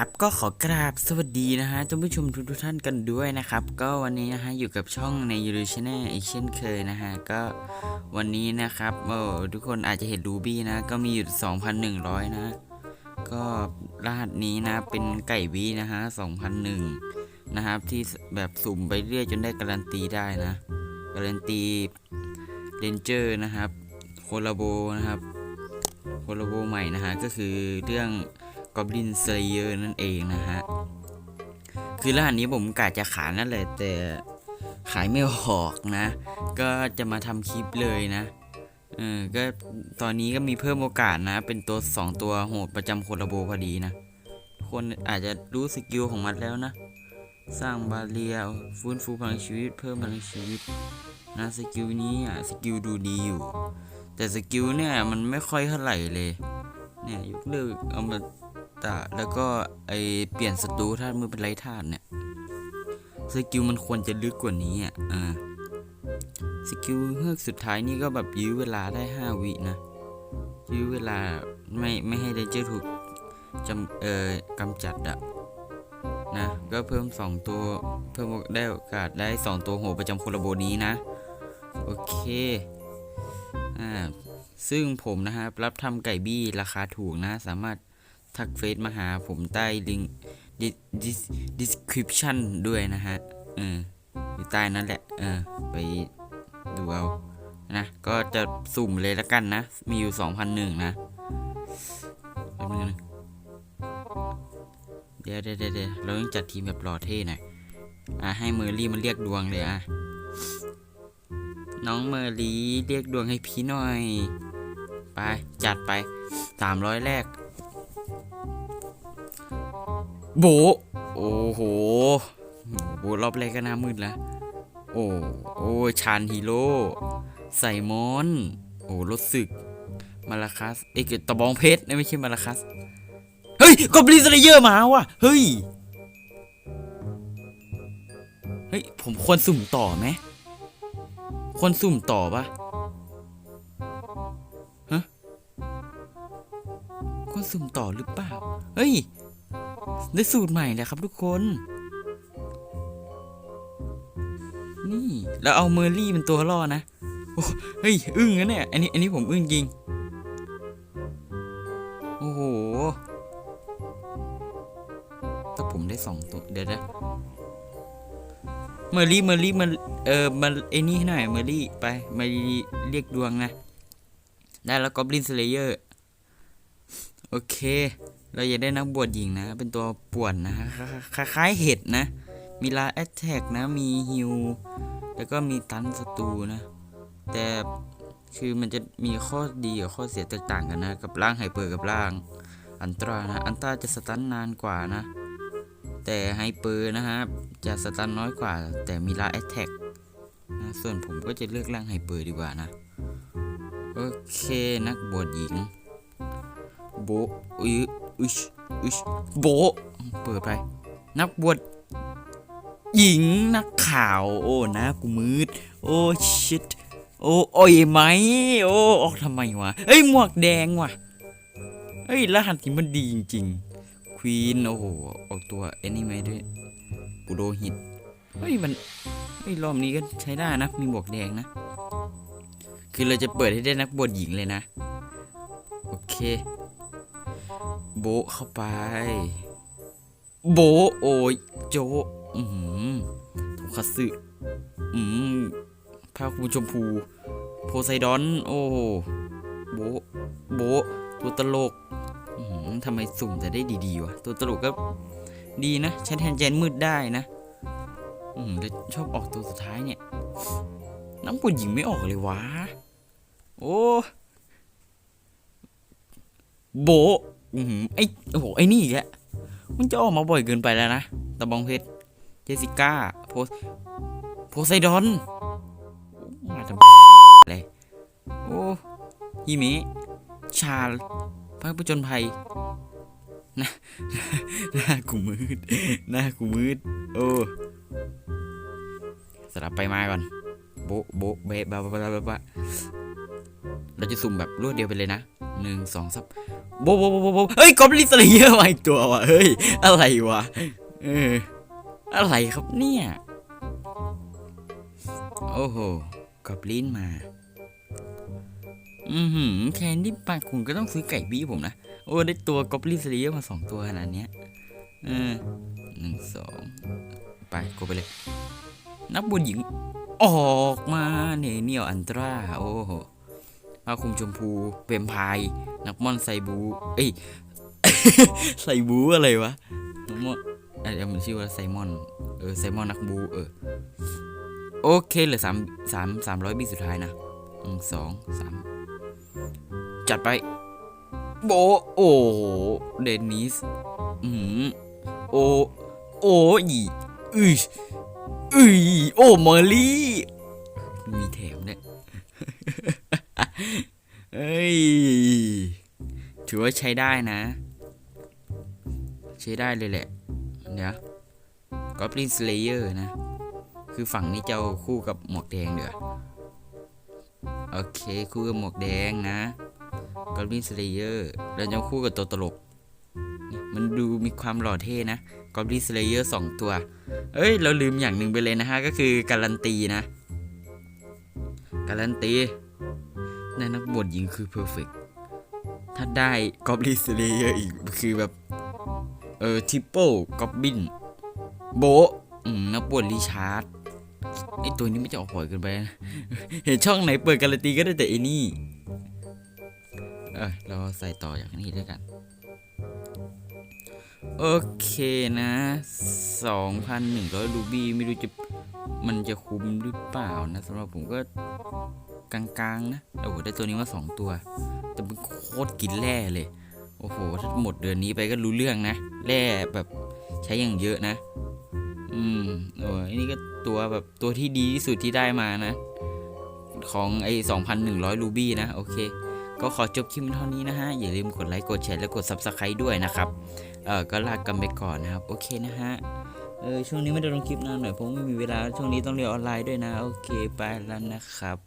ครับก็ขอกราบสวัสดีนะฮะท่านผู้ชมทุกทท่านกันด้วยนะครับ ก็วันนี้นะฮะอยู่กับช่องในยูทูบช anel อีกเช่นเคยนะฮะก็วันนี้นะครับโอ้ทุกคนอาจจะเห็นรูบี้นะ ก็มีอยู่2,100 นะ ก็รหัสนี้นะเป็นไก่วีนะฮะ2,001นะครับที่แบบสุ่มไปเรื่อยจนได้การันตีได้นะ การันตีเรนเจอร์นะครับโคลาโบนะครับโคลาโบใหม่นะฮะก็คือเรื่อง Goblin Slayer นั่นเองนะฮะ คือรหัสนี้ผมกะจะขายนั่นแหละแต่ขายไม่ออกนะ ก็จะมาทำคลิปเลยนะเออก็ตอนนี้ก็มีเพิ่มโอกาสนะ เป็นตัว 2 ตัวโหดประจำโคลาโบพอดีนะ คนอาจจะรู้สกิลของมันแล้วนะ สร้างบาเรียฟื้นฟูพลังชีวิต เพิ่มพลังชีวิตนะสกิลนี้อะสกิลดูดีอยู่ แต่สกิลเนี่ยมันไม่ค่อยเท่าไหร่เลย เนี่ยยกเลิกเอามา ตะ แล้วก็ไอเปลี่ยนศัตรูธาตุมือเป็นไรธาตุเนี่ยสกิลมันควรจะลึกกว่านี้อะอ่าสกิลเฮือกสุดท้ายนี่ก็แบบยื้อเวลาได้ 5 วินะ ยื้อเวลาไม่ไม่ให้เดนเจอร์ถูกจำเอ่อกำจัดอะนะ ก็เพิ่ม 2 ตัวเพิ่มได้โอกาสได้ 2 ตัวโหประจำโคลาโบนี้นะ โอเคอ่าซึ่งผมนะครับรับทำไก่บี้ราคาถูกนะสามารถ ทักเฟซมาหาผมใต้ลิงก์ description ด้วยนะฮะเอออยู่ใต้นั่นแหละ เออ ไปดูเอา นะ ก็จะสุ่มเลยละกันนะ มีอยู่ 2,001 นะแป๊บนึงนะเดี๋ยวเดี๋ยวเดี๋ยวเราต้องจัดทีมแบบรอเท่หน่อย อะ ให้เมอร์รี่มันเรียกดวงเลยอะ น้องเมอร์ลี่เรียกดวงให้พี่หน่อย ไป จัดไปสามร้อยแรก โบโอ้โหโบรอบแรกก็หน้ามืดล้วโอ้โอ้ชานฮีโร่ใส่มอน โอ้รถศึก มาลาคัสเอ้ยตะบองเพชรไม่ใช่มาลาคัส เฮ้ยกอบลินสเลเยอร์มาว่ะ เฮ้ย เฮ้ย ผมควรสุ่มต่อไหมคนสุ่มต่อปะฮะคนสุ่มต่อหรือเปล่า เฮ้ย ได้สูตรใหม่แล้วครับทุกคน นี่แล้วเอาเมอร์รี่เป็นตัวล่อนะโอ้เฮ้ยอึ้งนะเนี่ยอันนี้อันนี้ผมอึ้งจริง โอ้โหแต่ผมได้สองตัวเดี๋ยวนะเมอร์รี่เมอร์รี่มันเออมาไอ้นี่ให้หน่อยเมอร์รี่ไปมาเรียกดวงนะ ได้แล้วกอบลินสเลเยอร์ โอเค เราอยากได้นักบวชหญิงนะ เป็นตัวป่วนนะคล้ายๆเห็ดนะ มีลาแอตแทกนะ มีฮิว แล้วก็มีตันศัตรูนะ แต่คือมันจะมีข้อดีกับข้อเสียแตกต่างกันนะ กับร่างไฮเปอร์กับร่าง อันตรานะ อันตราจะสตันนานกว่านะ แต่ไฮเปอร์นะครับจะสตันน้อยกว่า แต่มีลาแอตแทกนะ ส่วนผมก็จะเลือกร่างไฮเปอร์ดีกว่านะ โอเค นักบวชหญิงโบะอุย อุชอุชโบเปิดไป นักบวชหญิงนักข่าว โอ้นะกูมืด โอ้ชิตโอ้โอ้ยไหม โอ้ออกทำไมวะเฮ้ยหมวกแดงว่ะเฮ้ยรหัสที่มันดีจริงๆควีนโอ้โหออกตัวแอนิเมะด้วยปุโรหิตเฮ้ยมันเฮ้ยรอบนี้ก็ใช้ได้นะมีหมวกแดงนะ คือเราจะเปิดให้ได้นักบวชหญิงเลยนะ โอเค โบเข้าไป โบโอยโจอือหือถูคัตสึอืมผ้าคลุมชมพู โพไซดอน โอ้โบโบตัวตลกอืมทำไมสุ่มจะได้ดีๆวะ ตัวตลกก็ดีนะใช้แทนเจนมืดได้นะ อืมแล้วชอบออกตัวสุดท้ายเนี่ย น้ำปวดหญิงไม่ออกเลยวะ โอ้ โบ อืมไอโอ้โหไอ้นี่อีกแล้วมันจะออกมาบ่อยเกินไปแล้วนะตะบองเพชรเจสิก้าโพสโพไซดอนมาทำอะไรโอ้ฮิเมะชาลพักประจนภัยหนะหน้ากูมืดหน้ากูมืดโอ้สลับไปมาก่อน โบโบเบบะบะบะบะบะเราจะสุ่มแบบรวดเดียวไปเลยนะ หนึ่งสองสับโบโบโบโบบเฮ้ยกอบลินสเลเยอร์มาอีกตัววะเฮ้ยอะไรวะเอออะไรครับเนี่ยโอ้โหกอบลินมาอือหือแคนดี้ปากคุณก็ต้องซื้อไก่บี้ผมนะ โอ้ ได้ตัวกอบลินสเลเยอร์มาสองตัวขนาดเนี้ยเออหนึ่งสองไปกดไปเลย นักบวชหญิง ออกมาเนี่ยเนียอันตราโอ้โห ผ้าคลุมชมพูเวมพร์นักม่อนไซบูเอ้ยไซบูอะไรวะนักม่อนอะไรมันชื่อว่าไซมอนเออไซมอนนักบูเออโอเคเหลือสามสามสามร้อยบีสุดท้ายนะสองสามจัดไปโบโอ้โหเดนิสอืมโอโอ้ยอืออือโอ้มอลลี่มีแถมเนี่ย เอ้ย ถือว่าใช้ได้นะ ใช้ได้เลยแหละ เดี๋ยวก็ b ลินสเลเยอร์นะ คือฝั่งนี้จะเอาคู่กับหมวกแดงเดี๋ยวโอเค คู่กับหมวกแดงนะก็ b ลินสเลเยอร์แล้วจะคู่กับตัวตลก มันดูมีความหล่อเท่นะก็ b ลินสเลเยอร์สองตัว เอ้ย เราลืมอย่างหนึ่งไปเลยนะฮะ ก็คือการันตีนะ การันตี ในนักบวชหญิงคือเพอร์เฟกถ้าได้กอบลิสเลเยอร์อีกคือแบบ เออทิปเปิลกอบบิน โบนักบวชริชาร์ดไอตัวนี้ไม่จะออกหอยเกินไปนะ เห็นช่องไหนเปิดการันตีก็ได้แต่ไอ้นี่เออเราใส่ต่ออย่างนี้ด้วยกัน โอเคนะ 2,100 รูบี้ไม่รู้จะมันจะคุ้มหรือเปล่านะสำหรับผมก็ กลางๆนะโอ้โหได้ตัวนี้มาสองตัว แต่มันโคตรกินแร่เลย โอ้โหถ้าหมดเดือนนี้ไปก็รู้เรื่องนะแร่แบบใช้อย่างเยอะนะ อืมโอ้ยนี่ก็ตัวแบบตัวที่ดีที่สุดที่ได้มานะ ของไอ้2,100รูบี้นะ โอเคก็ขอจบคลิปเท่านี้นะฮะ อย่าลืมกดไลค์ กดแชร์ และกด Subscribe ด้วยนะครับ เออก็ลากันไปก่อนนะครับ โอเคนะฮะ เออช่วงนี้ไม่ได้ลงคลิปนานหน่อยเพราะไม่มีเวลา ช่วงนี้ต้องเรียนออนไลน์ด้วยนะ โอเค ไปแล้วนะครับ